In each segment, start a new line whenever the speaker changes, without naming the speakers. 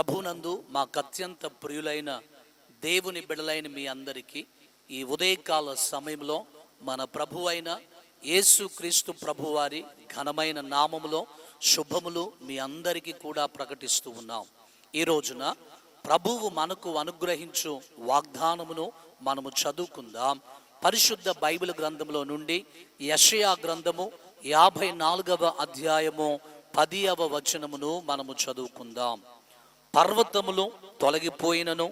ప్రభునందు అత్యంత ప్రియులైన దేవుని బిడలైన మీ అందరికీ ఈ ఉదయకాల సమయంలో మన ప్రభు అయిన యేసుక్రీస్తు ప్రభువారి ఘనమైన నామములో శుభములు మీ అందరికీ కూడా ప్రకటిస్తూ ఉన్నాం. ఈ రోజున ప్రభువు మనకు అనుగ్రహించు వాగ్దానమును మనము చదువుకుందాం. పరిశుద్ధ బైబిల్ గ్రంథంలో నుండి యషయా గ్రంథము యాభై నాలుగవ అధ్యాయము పదియవ వచనమును మనము చదువుకుందాం. పర్వతములు తొలగిపోయినను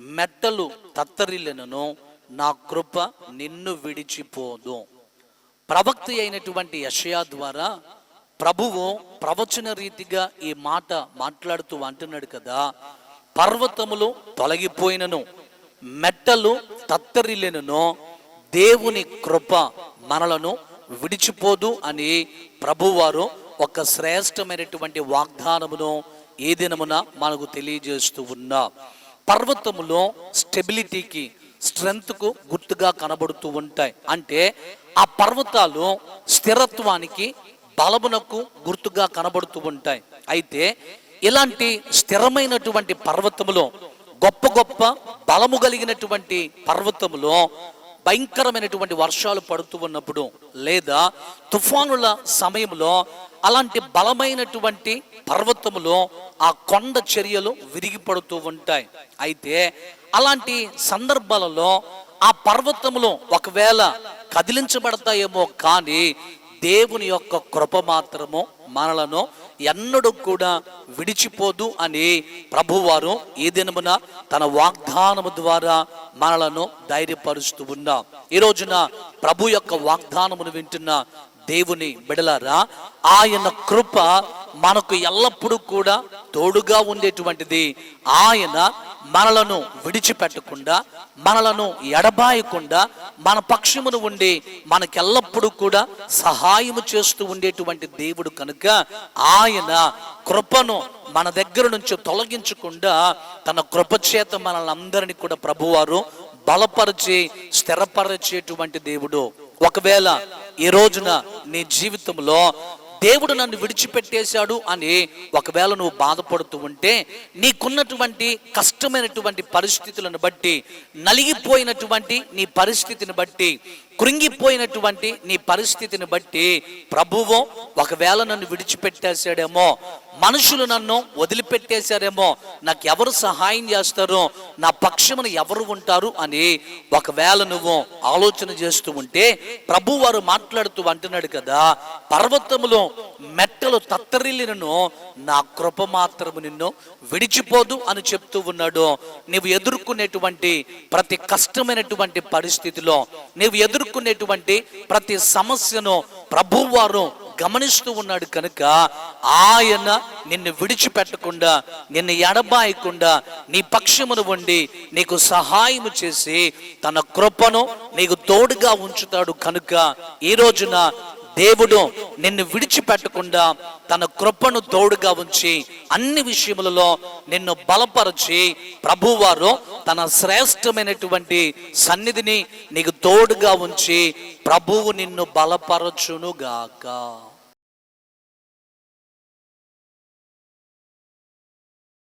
మెట్టలు తత్తరిల్లినను నా కృప నిన్ను విడిచిపోదు. ప్రవక్తి అయినటువంటి యషయా ద్వారా ప్రభువు ప్రవచన రీతిగా ఈ మాట మాట్లాడుతూ అంటున్నాడు కదా పర్వతములు తొలగిపోయినను మెట్టలు తత్తరిల్లినను దేవుని కృప మనలను విడిచిపోదు అని ప్రభువారు ఒక శ్రేష్టమైనటువంటి వాగ్దానమును ఏ దినమున మనకు తెలియజేస్తూ ఉన్నా పర్వతములో స్టెబిలిటీకి స్ట్రెంగ్త్కు గుర్తుగా కనబడుతూ ఉంటాయి. అంటే ఆ పర్వతాలు స్థిరత్వానికి బలమునకు గుర్తుగా కనబడుతూ ఉంటాయి. అయితే ఇలాంటి స్థిరమైనటువంటి పర్వతములో గొప్ప గొప్ప బలము కలిగినటువంటి పర్వతములో భయంకరమైనటువంటి వర్షాలు పడుతూ ఉన్నప్పుడు లేదా తుఫానుల సమయంలో అలాంటి బలమైనటువంటి పర్వతములో ఆ కొండ చర్యలు విరిగిపడుతూ ఉంటాయి. అయితే అలాంటి సందర్భాలలో ఆ పర్వతములు ఒకవేళ కదిలించబడతాయేమో కానీ దేవుని యొక్క కృప మాత్రము మనలను ఎన్నడూ కూడా విడిచిపోదు అని ప్రభువారు ఈ దినమున తన వాగ్దానము ద్వారా మనలను ధైర్యపరుస్తూ ఉన్నాం. ఈ రోజున ప్రభు యొక్క వాగ్దానమును వింటున్న దేవుని బిడలారా ఆయన కృప మనకు ఎల్లప్పుడూ కూడా తోడుగా ఉండేటువంటిది. ఆయన మనలను విడిచిపెట్టకుండా మనలను ఎడబాయకుండా మన పక్షమును ఉండి మనకెల్లప్పుడూ కూడా సహాయము చేస్తూ ఉండేటువంటి దేవుడు కనుక ఆయన కృపను మన దగ్గర నుంచి తొలగించకుండా తన కృప చేత మనల్ని అందరినీ కూడా ప్రభువారు బలపరిచి స్థిరపరచేటువంటి దేవుడు. ఒకవేళ ఈ రోజున నీ జీవితంలో దేవుడు నన్ను విడిచిపెట్టేశాడు అని ఒకవేళ నువ్వు బాధపడుతూ ఉంటే నీకున్నటువంటి కష్టమైనటువంటి పరిస్థితులను బట్టి నలిగిపోయినటువంటి నీ పరిస్థితిని బట్టి కృంగిపోయినటువంటి నీ పరిస్థితిని బట్టి ప్రభువు ఒకవేళ నన్ను విడిచిపెట్టేశాడేమో మనుషులు నన్ను వదిలిపెట్టేశారేమో. నాకు ఎవరు సహాయం చేస్తారో నా పక్షమును ఎవరు ఉంటారు అని ఒకవేళ నువ్వు ఆలోచన చేస్తూ ఉంటే ప్రభు వారు మాట్లాడుతూ అంటున్నాడు కదా పర్వతములో మెట్టలు తత్తరిల్లినను నా కృప మాత్రము నిన్ను విడిచిపోదు అని చెప్తూ ఉన్నాడు. నీవు ఎదుర్కొనేటువంటి ప్రతి కష్టమైనటువంటి పరిస్థితిలో నీవు ఎదుర్కొనేటువంటి ప్రతి సమస్యను ప్రభువారు గమనిస్తూ ఉన్నాడు కనుక ఆయన నిన్ను విడిచిపెట్టకుండా నిన్ను ఎడబాయకుండా నీ పక్షమును వండి నీకు సహాయము చేసి తన కృపను నీకు తోడుగా ఉంచుతాడు కనుక ఈ రోజున దేవుడు నిన్ను విడిచిపెట్టకుండా తన కృపను తోడుగా ఉంచి అన్ని విషయములలో నిన్ను బలపరిచి ప్రభువారు తన శ్రేష్టమైనటువంటి సన్నిధిని నీకు తోడుగా ఉంచి ప్రభువు నిన్ను బలపరచునుగాక.